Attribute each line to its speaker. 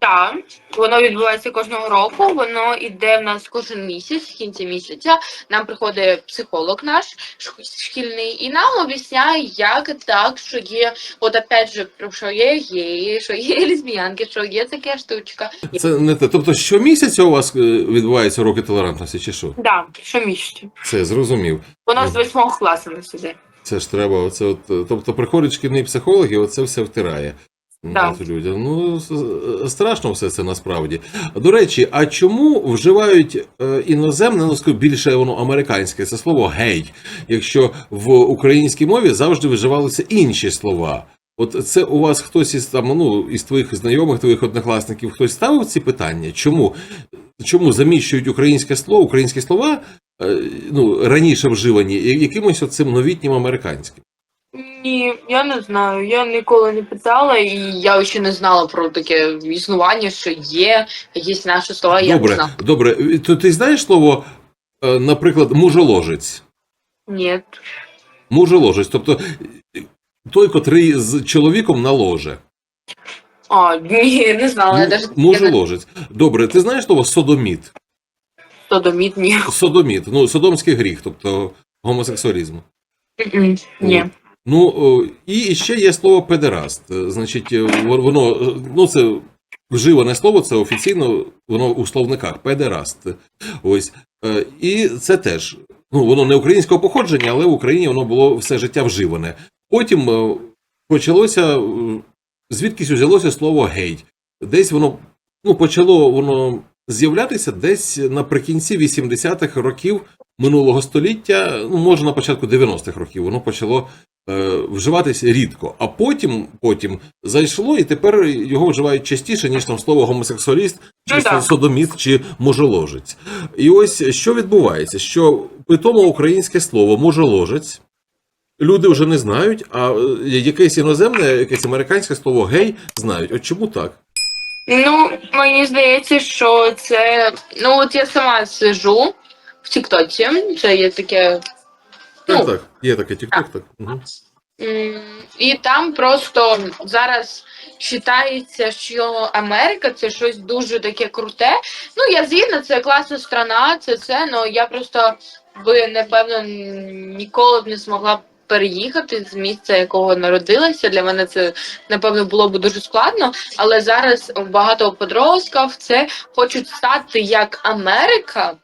Speaker 1: Так, воно відбувається кожного року, воно йде в нас кожен місяць, в кінці місяця. Нам приходить психолог наш шкільний і нам об'ясняє, як так, що є, от опять же, що є геї, що є лесбіянки, що є така штучка.
Speaker 2: Це не те. Тобто, щомісяця у вас е, відбуваються уроки толерантності, чи що?
Speaker 1: Так, Да, щомісяця.
Speaker 2: Це зрозумів.
Speaker 1: Воно з восьмого класу на сюди.
Speaker 2: Це ж треба, оце от, е, тобто приходить шкільний психолог і оце все втирає.
Speaker 1: Да.
Speaker 2: От людям. Ну, страшно все це насправді. До речі, а чому вживають е, іноземне, ну скажу, більше воно американське, це слово гей, якщо в українській мові завжди вживалися інші слова? От це у вас хтось із там, ну, із твоїх знайомих, твоїх однокласників, хтось ставив ці питання? Чому? Чому заміщують українське слово, українські слова е, ну, раніше вживані, якимось оцим новітнім американським?
Speaker 1: Ні, я не знаю. Я ніколи не питала, і я ще не знала про таке існування, що є якісь наші слова. Я не
Speaker 2: Добре,
Speaker 1: знала.
Speaker 2: добре. То ти знаєш слово, е, наприклад, мужоложець?
Speaker 1: Ні.
Speaker 2: Мужоложець, тобто е, той, котрий з чоловіком на ложе.
Speaker 1: А, ні, не знала. Я навіть
Speaker 2: Мужоложець. Добре, ти знаєш слово содоміт?
Speaker 1: Содоміт, ні.
Speaker 2: Содоміт, ну, содомський гріх, тобто гомосексуалізм.
Speaker 1: М-м, Ні.
Speaker 2: Ну, о, і ще є слово педераст. Е, Значить, е, воно, е, ну, це вживане слово, це офіційно, воно у словниках педераст. Ось. Е, І це теж, ну, воно не українського походження, але в Україні воно було все життя вживане. Потім е, почалося, е, звідкись взялося слово гей. Десь воно, ну, почало воно з'являтися десь наприкінці 80-х років минулого століття, ну, може, на початку 90-х років, воно почало е, вживатися рідко, а потім, потім зайшло, і тепер його вживають частіше, ніж там слово гомосексуаліст, чи
Speaker 1: Ну, да.
Speaker 2: содоміт, чи можоложець. І ось що відбувається, що питомо українське слово можоложець. Люди вже не знають, а е, якесь іноземне, якесь американське слово гей знають. От чому так?
Speaker 1: Ну, мені здається, що це. Ну, от я сама сижу в Тіктоці. Це є таке.
Speaker 2: Так,
Speaker 1: Ну,
Speaker 2: так, є таке тікток, так. Угу.
Speaker 1: І там просто зараз вважається, що Америка це щось дуже таке круте. Ну, я згідна, це класна страна, це це, але я просто би, напевно, ніколи б не змогла переїхати з місця, якого народилася. Для мене це, напевно, було б дуже складно. Але зараз багато подростків це хочуть стати як Америка.